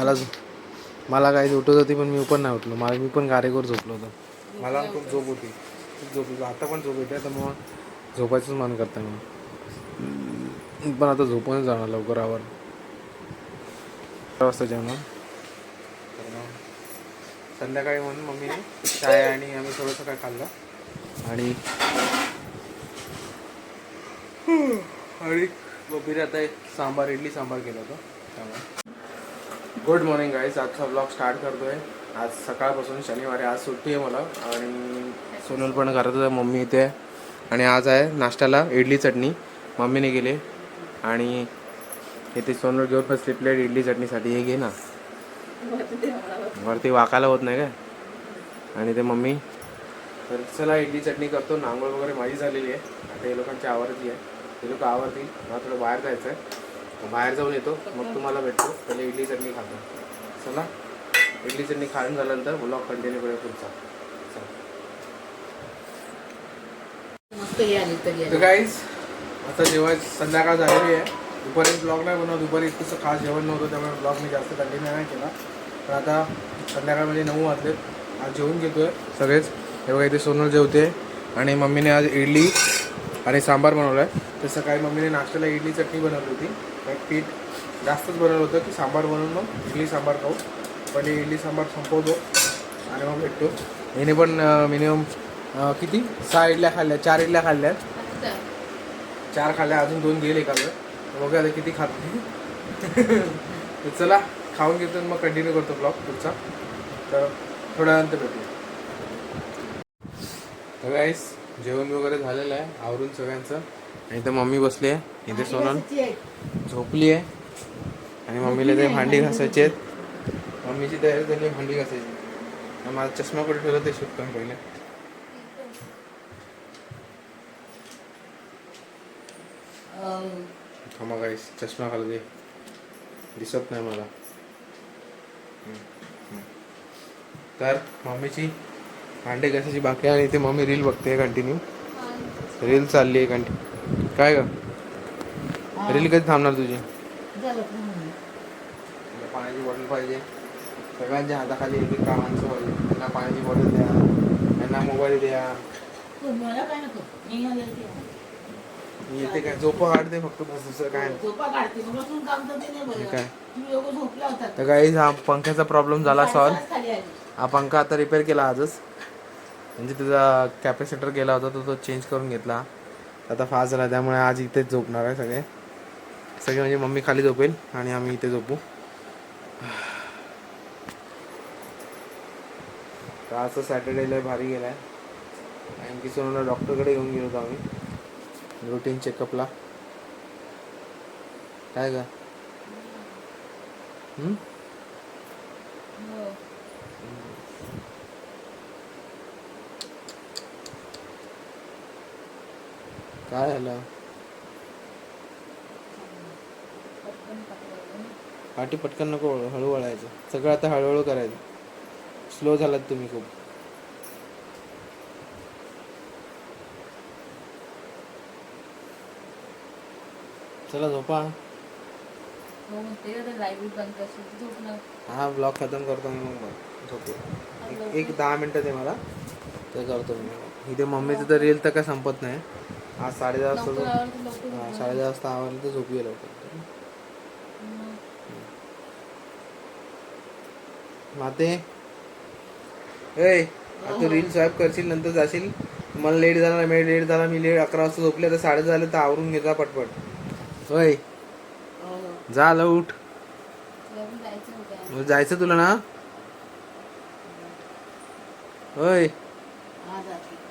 मला मला काही उठत होती पण मी पण नाही उठलो. मला मी पण गारेवर झोपलो होतो. मला खूप झोप होती. खूप झोप होती. आता पण झोप येते तर मग झोपायचंच मन करतं मी पण आता झोपूनच जाणार लवकर आवर. वाजता जेवणार मग संध्याकाळी म्हणून मम्मीने चाय आणि आम्ही थोडंसं काय खाल्लं. आणि आणि बघितलं आता एक सांबार इडली सांबार केलं होतं. त्यामुळे. गुड मॉर्निंग गाईज आजचा ब्लॉग स्टार्ट करतोय. आज सकाळपासून शनिवारी आज सुट्टी आहे मला. आणि सोनल पण घरात मम्मी इथे आहे. आणि आज आहे नाश्त्याला इडली चटणी. मम्मीने गेले आणि इथे सोनल घेऊन बसली प्लेट इडली चटणीसाठी. हे घे ना. वरती वाकायला होत नाही काय? आणि ते मम्मी तर चला इडली चटणी करतो. नांगोळ वगैरे माझी झालेली आहे. आता हे लोकांची आवडती आहे. ते लोक आवडतील. मला थोडं बाहेर जायचं आहे बाहेर जाऊन येतो मग तुम्हाला भेटतो. पहिले इडली चटणी खातो. चला. इडली चटणी खाऊन झाल्यानंतर ब्लॉग कंटिन्यू करूया पुढचा. तरी आता जेव्हा संध्याकाळ झालेली आहे दुपारी ब्लॉग नाही बनवत दुपारी इतकंसं खास जेवण नव्हतं त्यामुळे ब्लॉग मी जास्त कंटिन्यू नाही केला. पण आता संध्याकाळमध्ये नऊ वाजलेत. आज जेवून घेतोय सगळेच. हे बघा इथे सोनल जेवते आणि मम्मीने आज इडली आणि सांबार बनवलं आहे तर सकाळी मम्मीने नाश्त्याला इडली चटणी बनवली होती. तर पीठ जास्तच बनवलं होतं की सांबार बनवून मग इडली सांबार खाऊ. पहिले इडली सांबार संपवतो आणि मग भेटतो. हिने पण मिनिमम किती? सहा इडल्या खाल्ल्या चार इडल्या खाल्ल्या. चार खाल्ल्या अजून दोन गेले एखादं बघूया आता किती खात तर चला खाऊन घेतो मग कंटिन्यू करतो ब्लॉग पुढचा. तर थोड्या नंतर भेटू तर गाईस जेवण वगैरे झालेलं आहे आवरून सगळ्यांचं. आणि इथं मम्मी बसली आहे इथे सोनल. झोपली आहे. आणि मम्मीला ते भांडी घासायची आहेत. मम्मीची तयारी झाली भांडी घासायची. माझा चष्मा कुठे ठेवला ते करून पहिले. थांबा गाईस चष्मा घालू दे. दिसत नाही मला. तर मम्मीची भांडे घासायची बाकी आणि इथे मम्मी रील बघते कंटिन्यू. रील चालली आहे कंटिन्यू. काय ग? रील कधी थांबणार तुझी? पाण्याची बॉटल पाहिजे. सगळ्यांच्या हाताखाली एक एक कामांचं पाहिजे. त्यांना पाण्याची बॉटल द्या. त्यांना मोबाईल द्या. मला काय नको? मी आले ते. मी येते काय? झोपा काढते फक्त बस दुसरं काय काय? तर काही हा पंख्याचा प्रॉब्लेम झाला सॉल्व हा पंखा आता रिपेअर केला आजच. म्हणजे त्याचा कॅपॅसिटर गेला होता तो तो चेंज करून घेतला. आता फास्ट झाला त्यामुळे आज इथेच झोपणार आहे सगळे. सगळे म्हणजे मम्मी खाली झोपेल आणि आम्ही इथे झोपू. तर असं सॅटर्डे लय भारी गेलाय. आणखी सोनूला डॉक्टरकडे घेऊन गेलो होतो आम्ही. रुटीन चेकअपला काय का काय झालं? पाठी पटकन नको हळू वळायचं. सगळं आता हळूहळू करायचं. स्लो झालात तुम्ही खूप. चला झोपा. हो हा ब्लॉग खतम करतो मी मग झोपू. एक- दहा मिनटं दे मला. ते करतो मी इथे मम्मीचं तर रील तर काय संपत नाही. आज साडे दहा वाजता. साडे दहा वाजता आवडलं तर झोपूया लवकर मग माते. ए आता रील स्वाईप करशील नंतर जाशील. मला लेट झाला मी लेट झाला मी लेट अकरा वाजता झोपले तर साडे झाले तर आवरून घेता पटपट. होय. हो. जा उठ. जायचं तुला ना? होय.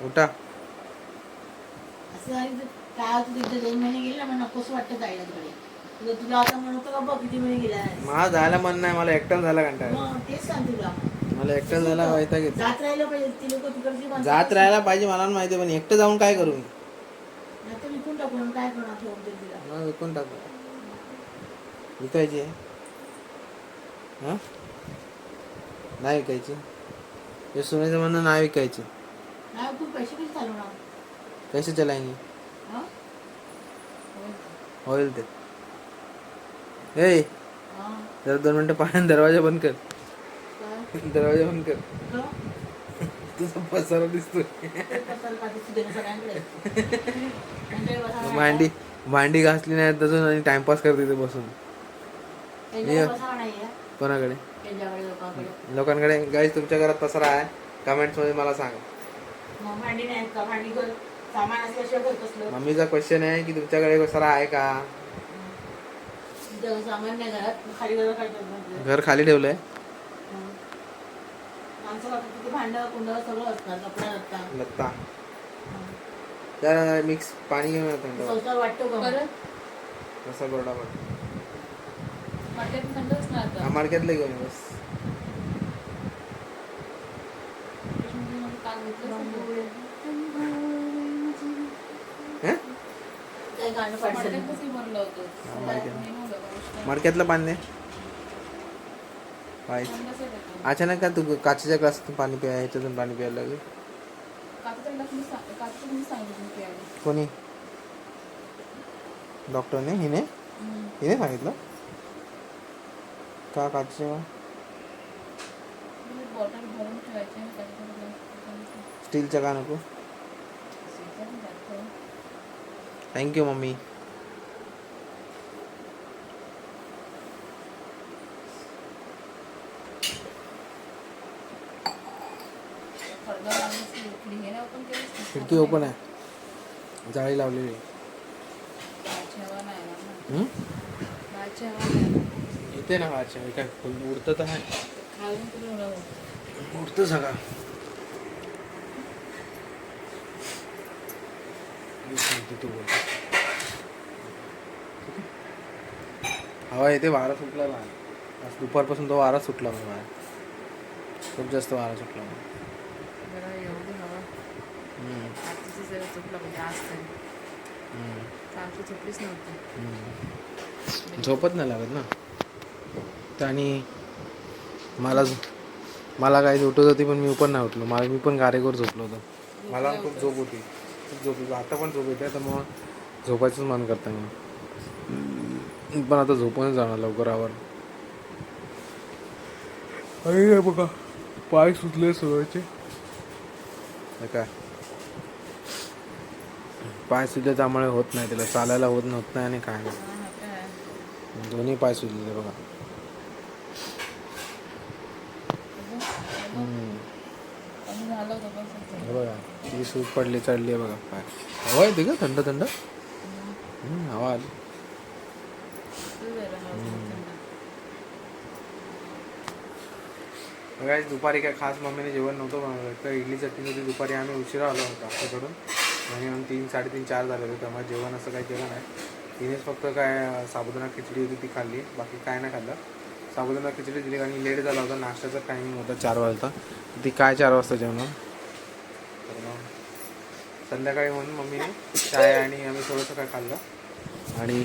उठा. असं काय होतं तिथे दोन महिने गेले ना मग नकोस वाटतं जायला तिकडे तुला तुला आता म्हणतो का बघ किती महिने गेला आहे. मला जायला मन नाही मला एकटाच झाला कंटाळा. मग तेच सांग तुला. मला एकटाच झाला माहिती घेत जात राहिलं पाहिजे ती लोक तिकडची माणसं जात राहायला पाहिजे मला माहिती पण एकटं जाऊन काय करू मी? नाहीतर विकून टाकू मग काय करणार ठेवून ते तिला? मला विकून टाकू. विकायची? आहे हा? नाही विकायची. हे सुनेचं म्हणणं नाही विकायची. नाही तू पैसे चालवणार? हो. होईल ते. ए हा. जरा दोन मिनटं पाण्यात दरवाजा बंद कर? दरवाजा बंद कर? तुझा पसारा दिसतोय ते पसारा पाठीशी देणं सगळ्यांकडे. त्यांच्याकडे पसारा नाही मांडी मांडी घासली नाही अजून आणि टाइमपास करते ते बसून. कोणाकडे लोकांकडे. गाईज तुमच्या घरात पसारा आहे कमेंट्समध्ये मला सांगा? मम्मीचा क्वेश्चन आहे की तुमच्याकडे पसारा आहे का घरात. खाली घर काय खाली ठेवलंय? हं. माणसाला आता तिथे भांडं कुंड सगळं असतं कपडे असतात लत्ता. जरा मिक्स पाणी घेऊन थंड संसार वाटतो का? कसा थंड असणार आता. मार्केटला घेऊन बस. हं? काही गाणं कसं भरलं होतं? मडक्यातलं पाणी पाहिजे अचानक का तू काचेच्या ग्लासातून पाणी प्या ह्याच्यातून पाणी प्यायला लागेल? कोणी? डॉक्टरने? हिने? हिने सांगितलं? का काचे स्टीलच्या का नको? Thank you mummy. केलीस? खिडकी ओपन आहे. जाळी लावलेली. हं? येते ना वाच्या काय उडतं तर आहे. उडतं. सगळं. मी तू बोल. हवा येते वारा सुटला बाहेर. आज दुपारपासून तो वारा सुटला मग बाहेर. खूप जास्त वारा सुटला मग जरा एवढी हवा हम्म, म्हणजे आज तरी हम्म, कालची चुकलीच नव्हती. हम्म. झोपत नाही लागत ना. आणि मला मला काही उठत होती पण मी पण नाही उठलो. मला मी पण गारेवर झोपलो होतो. मला खूप झोप होती. खूप झोप होती. आता पण झोप येते. तर मग झोपायचंच मन करतं मी पण आता झोपूनच जाणार लवकर आवर. अरे बघा. पाय सुचले सगळ्याचे. काय? पाय सुद्धा त्यामुळे होत नाही त्याला चालायला होत होत नाही आणि काय नाही. दोन्ही पाय सुचले बघा. बघा ती सूज पडली चढली आहे बघा पाय. हवा येते का? थंड थंड? हवा आली. बघा दुपारी काय खास मम्मीने जेवण नव्हतं बनवलं. तर इडली चटणी होती. दुपारी आम्ही उशिरा आलो होतो आपल्याकडून आणि मग तीन साडेतीन चार झाले होते. त्यामुळे जेवण असं काही केलं नाही. तिनेच फक्त काय साबुदाणा खिचडी होती ती खाल्ली. बाकी काय नाही खाल्लं. साबुदाणा खिचडी दिली आणि लेट झाला होता. नाश्त्याचा टायमिंग होता चार वाजता. ती काय चार वाजता जेवण तर मग संध्याकाळी म्हणून मम्मीने चाय आणि आम्ही थोडंसं काय खाल्लं. आणि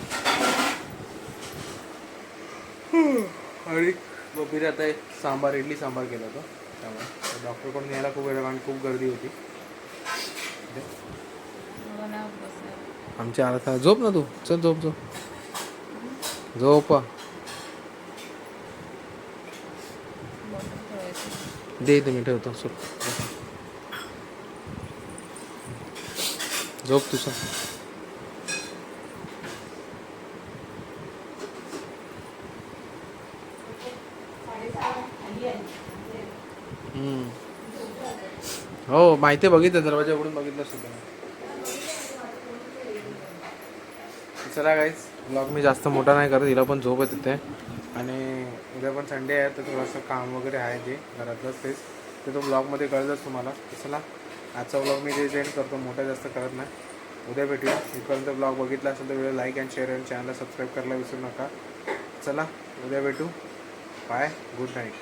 आणि मम्मीने आता एक सांबार इडली सांबार केलं होतं. त्यामुळे डॉक्टरकडून यायला खूप वेळ आणि खूप गर्दी होती मला नाही आमच्या आमची झोप ना तू. चल झोप झोप. झोप. दे इथे मी ठेवतो. झोप. झोप तुझं. हो माहिती आहे बघितलं दरवाजा उघडून बघितलं सुद्धा. चला गाईच ब्लॉग मी जास्त मोठा नाही करत हिला पण झोप येते. आणि उद्या पण संडे आहे तर थोडंसं काम वगैरे आहे ते घरातलंच तेच ते तो ब्लॉगमध्ये कळलंच तुम्हाला. तर चला आजचा ब्लॉग मी जे जेंड करतो मोठा जास्त करत नाही. उद्या भेटूया. इथपर्यंत ब्लॉग बघितला असेल तर व्हिडिओ लाईक अँड शेअर आणि चॅनलला सबस्क्राईब करायला विसरू नका. चला उद्या भेटू. Bye good night